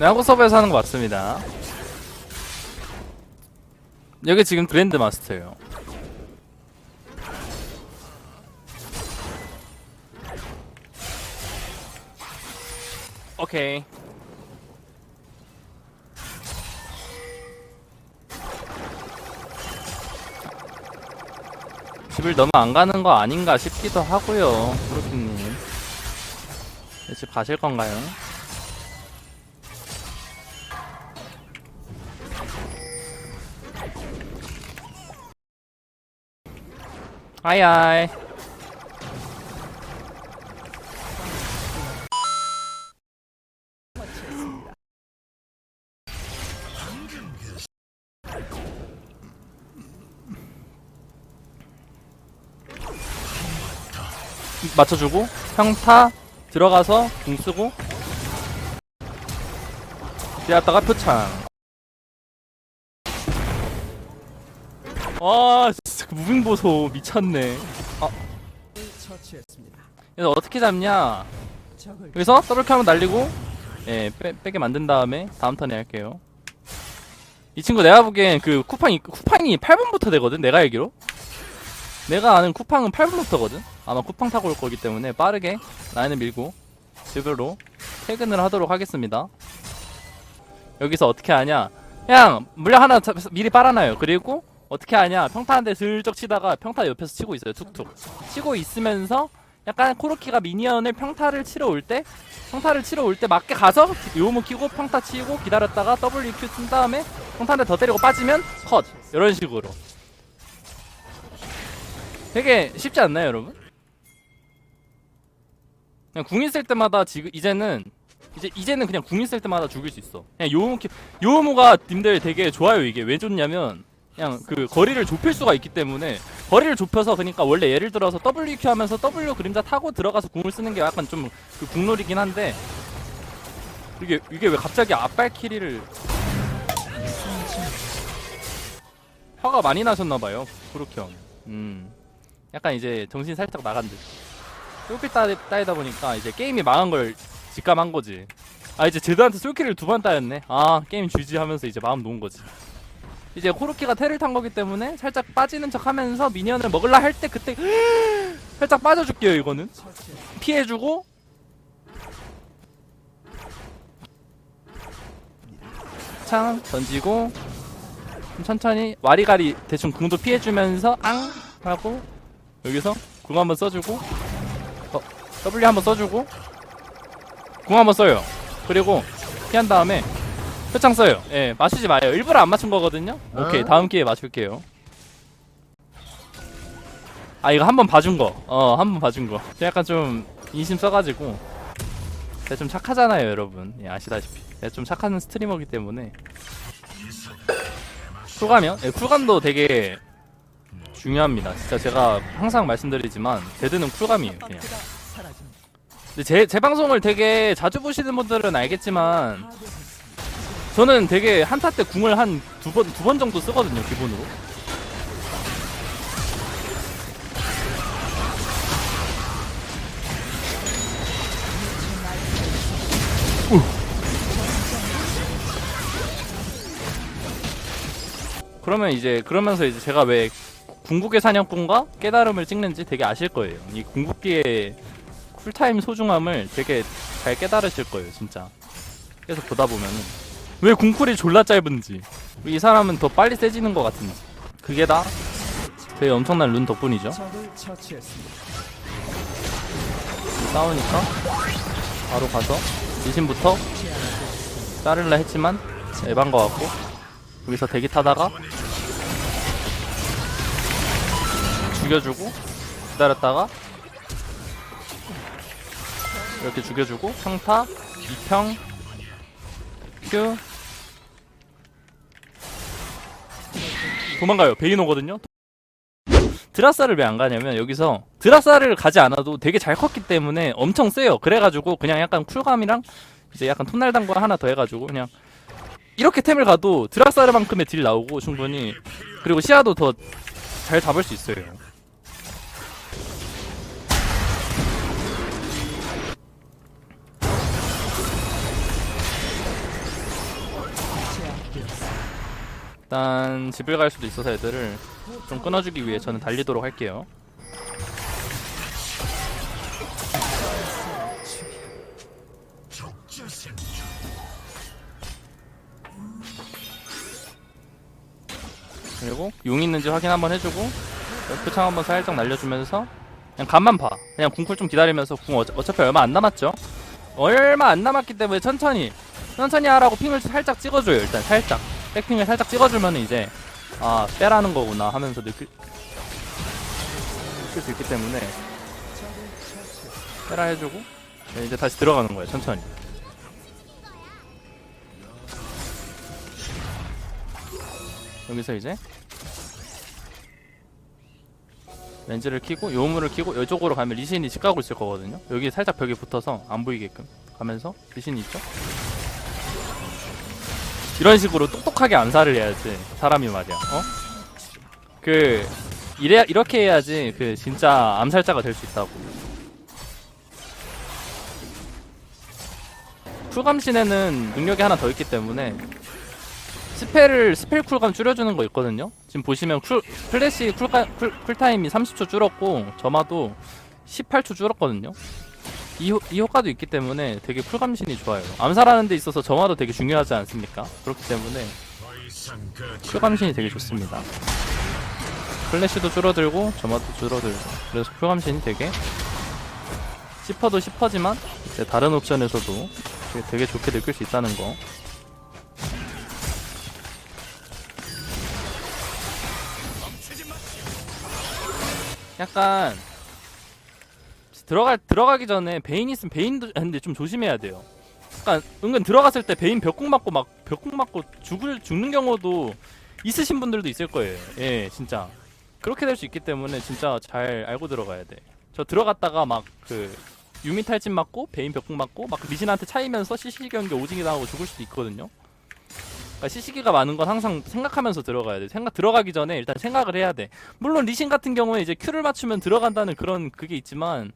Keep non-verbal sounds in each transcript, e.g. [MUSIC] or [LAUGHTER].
네, 한국 서버에서 하는 거 맞습니다. 여기 지금 그랜드 마스터예요. 오케이. 집을 너무 안 가는 거 아닌가 싶기도 하고요, 브루키님. 네, 집 가실 건가요? 하이하이. 맞춰주고 평타 들어가서 궁 쓰고 뛰었다가 표창 그 무빙 보소 미쳤네. 아. 그래서 어떻게 잡냐? 여기서 더블킬 한번 날리고 예 빼, 빼게 만든 다음에 다음 턴에 할게요. 이 친구 내가 보기엔 그 쿠팡이 쿠팡이 8분부터 되거든 내가 알기로? 내가 아는 쿠팡은 8분부터거든? 아마 쿠팡 타고 올 거기 때문에 빠르게 라인을 밀고 집으로 퇴근을 하도록 하겠습니다. 여기서 어떻게 하냐? 그냥 물량 하나 잡- 미리 빨아놔요. 그리고 어떻게 하냐? 평타 한대 슬쩍 치다가 평타 옆에서 치고 있어요 툭툭. 치고 있으면서 약간 코르키가 미니언을 평타를 치러 올 때 평타를 치러 올 때 맞게 가서 요무 키고 평타 치고 기다렸다가 WQ 쓴 다음에 평타 한대더 때리고 빠지면 컷. 이런 식으로. 되게 쉽지 않나요 여러분? 그냥 궁 있을 때마다 지금 이제는 이제 이제는 그냥 궁 있을 때마다 죽일 수 있어. 그냥 요무 키 요무가 님들 되게 좋아요 이게. 왜 좋냐면 그냥 그 거리를 좁힐 수가 있기 때문에 거리를 좁혀서 그러니까 원래 예를 들어서 WQ 하면서 W 그림자 타고 들어가서 궁을 쓰는 게 약간 좀 그 국놀이긴 한데 이게 이게 왜 갑자기 앞발키리를 화가 많이 나셨나 봐요 구룩형. 음. 약간 이제 정신 살짝 나간 듯. 솔킬 따, 따이다 보니까 이제 게임이 망한 걸 직감한 거지. 아 이제 제드한테 솔킬을 두 번 따였네. 아 게임 주지 하면서 이제 마음 놓은 거지 이제 코르키가 테를 탄 거기 때문에 살짝 빠지는 척 하면서 미니언을 먹을라 할 때 그때 [GASPS] 살짝 빠져줄게요 이거는. 피해주고. 창 던지고. 좀 천천히 와리가리 대충 궁도 피해주면서 앙! 하고 여기서 궁 한번 써주고. 어, W 한번 써주고. 궁 한번 써요. 그리고 피한 다음에 표창 써요. 예 맞추지 마요. 일부러 안 맞춘 거거든요. 오케이 다음 기회에 맞출게요. 아 이거 한 번 봐준 거 어 한 번 봐준 거. 약간 좀 인심 써가지고. 제가 좀 착하잖아요 여러분. 예, 아시다시피. 제가 좀 착한 스트리머기 때문에. 쿨감이요? 예, 쿨감도 되게 중요합니다. 진짜 제가 항상 말씀드리지만 제드는 쿨감이에요 그냥. 근데 제, 제 방송을 되게 자주 보시는 분들은 알겠지만 저는 되게 한타 때 궁을 한 두 번 두 번 정도 쓰거든요 기본으로 그러면 이제 그러면서 이제 제가 왜 궁극의 사냥꾼과 깨달음을 찍는지 되게 아실 거예요. 이 궁극기의 쿨타임 소중함을 되게 잘 깨달으실 거예요, 진짜. 계속 보다 보면은 왜 궁쿨이 졸라 짧은지, 이 사람은 더 빨리 세지는 것 같은지. 그게 다 저희 엄청난 룬 덕분이죠. 싸우니까 바로 가서 리신부터 자를라 했지만 에반 거 같고 여기서 대기 타다가 죽여주고 기다렸다가 이렇게 죽여주고 평타 2평 큐 도망가요 베이노거든요 드라사를 왜 안 가냐면 여기서 드라사를 가지 않아도 되게 잘 컸기 때문에 엄청 세요. 그래가지고 그냥 약간 쿨감이랑 이제 약간 톤날당과 하나 더 해가지고 그냥 이렇게 템을 가도 드라사르만큼의 딜 나오고 충분히 그리고 시야도 더 잘 잡을 수 있어요. 일단 집을 갈 수도 있어서 애들을 좀 끊어주기 위해 저는 달리도록 할게요. 그리고 용 있는지 확인 한번 해주고 표창 한번 살짝 날려주면서 그냥 간만 봐. 그냥 궁쿨 좀 기다리면서 궁 어차, 어차피 얼마 안 남았죠. 얼마 안 남았기 때문에 천천히 천천히 하라고 핑을 살짝 찍어줘요. 일단 살짝 백핑을 살짝 찍어주면 이제 아 빼라는 거구나 하면서 느낄 느낄 수 있기 때문에 빼라 해주고 네, 이제 다시 들어가는 거예요. 천천히. 여기서 이제 렌즈를 키고 요물을 키고 이쪽으로 가면 리신이 집 가고 있을 거거든요. 여기 살짝 벽에 붙어서 안 보이게끔 가면서 리신이 있죠. 이런 식으로 똑똑하게 암살을 해야지 사람이 말이야. 어? 그 이래 이렇게 해야지 그 진짜 암살자가 될 수 있다고. 쿨감신에는 능력이 하나 더 있기 때문에 스펠을 스펠 쿨감 줄여주는 거 있거든요. 지금 보시면 쿨 플래시 쿨가, 쿨 쿨타임이 30초 줄었고 점화도 18초 줄었거든요. 이, 효- 이 효과도 있기 때문에 되게 쿨감신이 좋아요. 암살하는 데 있어서 점화도 되게 중요하지 않습니까? 그렇기 때문에 쿨감신이 되게 좋습니다. 플래시도 줄어들고 점화도 줄어들고 그래서 쿨감신이 되게 씹어도 씹어지만 이제 다른 옵션에서도 되게, 되게 좋게 느낄 수 있다는 거. 약간 들어갈 들어가기 전에 베인 있으면 베인도 근데 좀 조심해야 돼요. 약간 은근 들어갔을 때 베인 벽궁 맞고 막 벽궁 맞고 죽을 죽는 경우도 있으신 분들도 있을 거예요. 예, 진짜 그렇게 될 수 있기 때문에 진짜 잘 알고 들어가야 돼. 저 들어갔다가 막 그 유미 탈진 맞고 베인 벽궁 맞고 막 리신한테 차이면서 CC 경기 오징이 당하고 죽을 수도 있거든요. 그러니까 CC기가 많은 건 항상 생각하면서 들어가야 돼. 생각 들어가기 전에 일단 생각을 해야 돼. 물론 리신 같은 경우에 이제 큐를 맞추면 들어간다는 그런 그게 있지만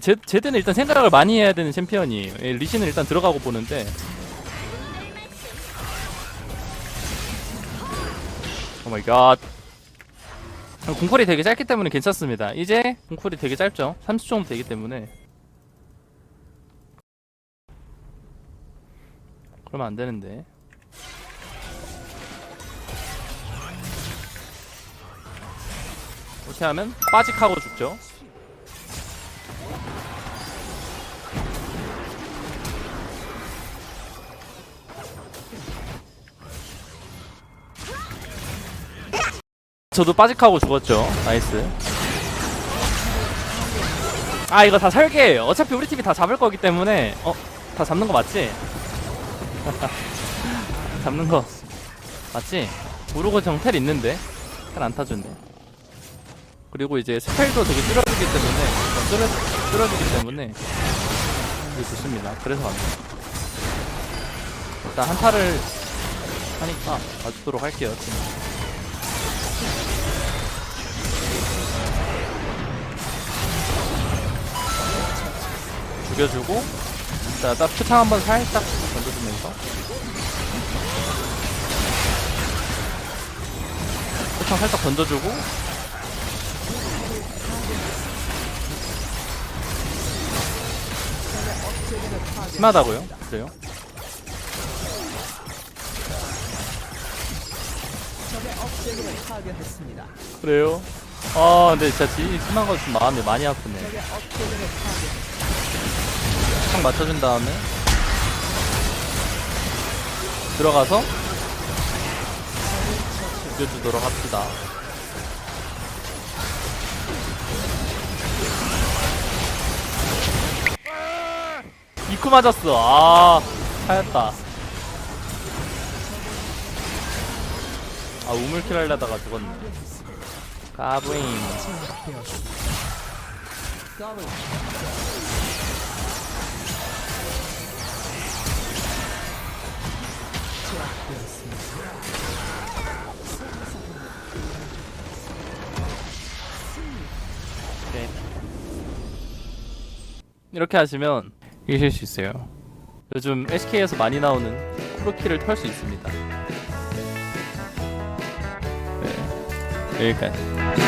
제, 제드는 일단 생각을 많이 해야 되는 챔피언이에요. 예, 리신은 일단 들어가고 보는데 오마이 갓 공쿨이 되게 짧기 때문에 괜찮습니다. 이제 공쿨이 되게 짧죠. 30초 정도 되기 때문에 그러면 안 되는데 이렇게 하면 빠직하고 죽죠. 저도 빠직하고 죽었죠. 나이스. 아 이거 다 설계예요. 어차피 우리 팀이 다 잡을 거기 때문에 어? 다 잡는 거 맞지? [LAUGHS] 잡는 거 맞지? 모르고 정텔 있는데 텔 안 타준대. 그리고 이제 스펠도 되게 줄어들기 때문에 어, 줄어, 줄어들기 때문에 이게 좋습니다. 그래서 안 돼. 일단 한타를 하니까 봐주도록 할게요. 지금. 죽여주고 자, 딱 표창 한번 살짝 던져주면서 표창 살짝 던져주고 심하다고요? 그래요? 그래요? 아 근데 진짜 지 심한 거 좀 마음이 많이 아프네. 딱 맞춰준 다음에 들어가서 죽여주도록 합시다. 이쿠 맞았어. 아, 하였다. 아, 우물킬 하려다가 죽었네. 까브임. 이렇게 하시면 이길 수 있어요. 요즘 SK에서 많이 나오는 쿠로키를 털 수 있습니다. 네, 여기까지.